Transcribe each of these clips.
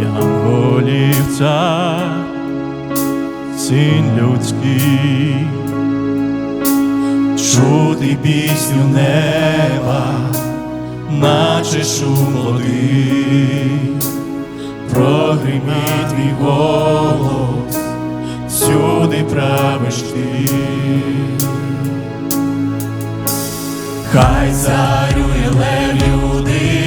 Янголів цар, син людський, чути пісню неба, наче шум води, прогриміть твій голос, всюди правиш ти. Хай царює лев людей.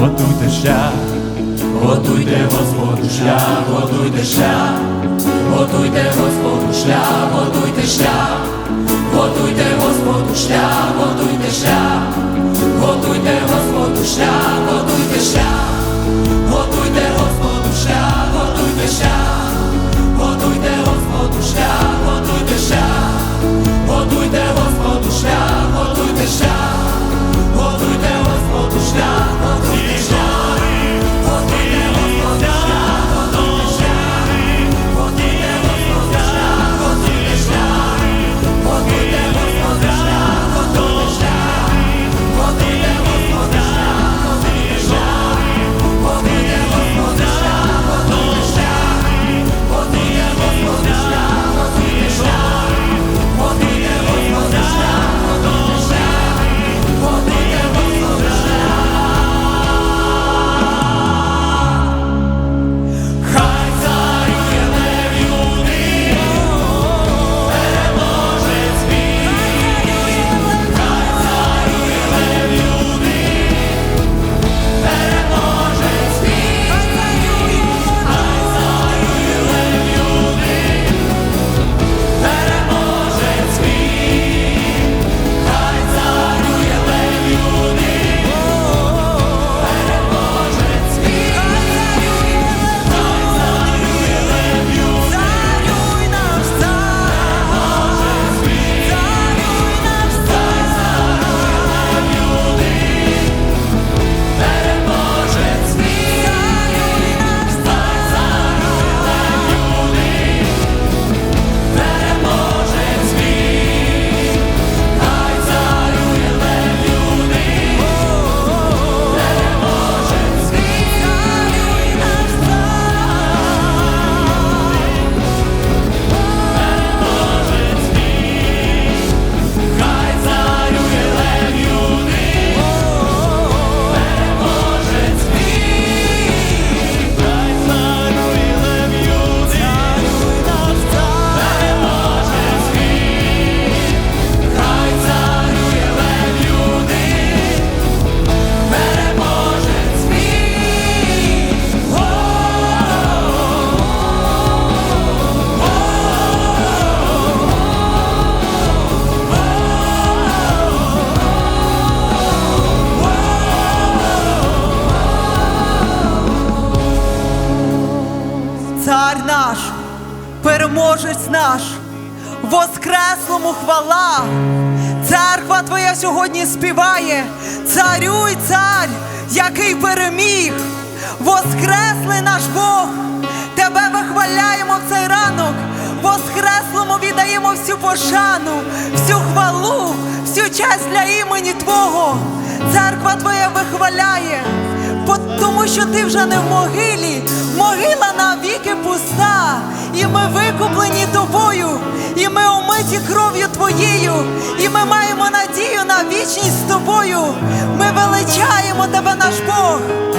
готуйте шлях, готуйте Господу шлях, готуйте шлях, готуйте Господу шлях, готуйте шлях, готуйте Господу шлях, готуйте шлях, готуйте Господу шлях, готуйте шлях. Воскреслому хвала. Церква Твоя сьогодні співає, царюй цар, який переміг, воскреслий наш Бог, тебе вихваляємо в цей ранок, воскреслому віддаємо всю пошану, всю хвалу, всю честь для імені Твого. Церква Твоя вихваляє, тому що ти вже не в могилі, могила навіки пуста, і ми викуплені тобою, і ми омиті кров'ю твоєю, і ми маємо надію на вічність з тобою. Ми величаємо тебе, наш Бог.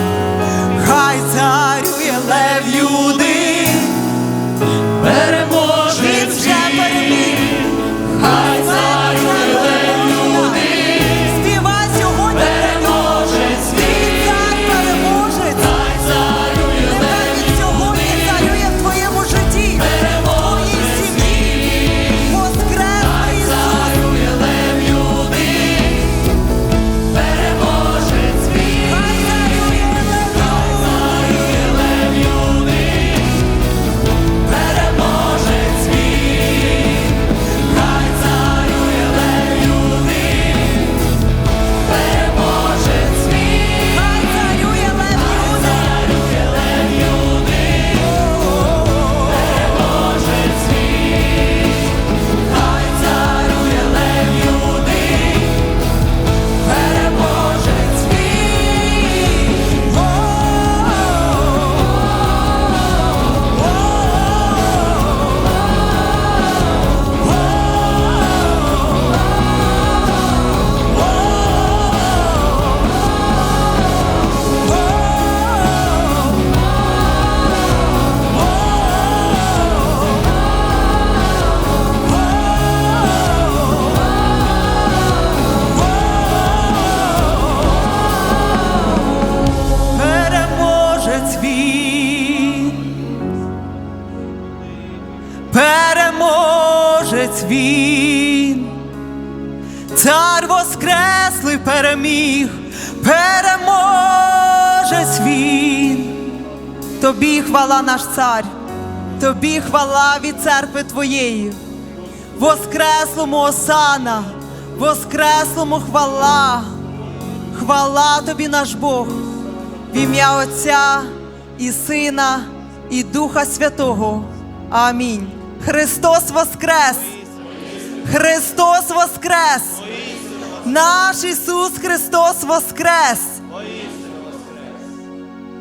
Він. Цар воскреслий переміг. Переможець він. Тобі хвала наш цар, тобі хвала від церкви твоєї. Воскреслому осана, воскреслому хвала. Хвала тобі наш Бог, в ім'я Отця і Сина, і Духа Святого. Амінь. Христос Воскрес! Христос Воскрес! Наш Ісус Христос Воскрес!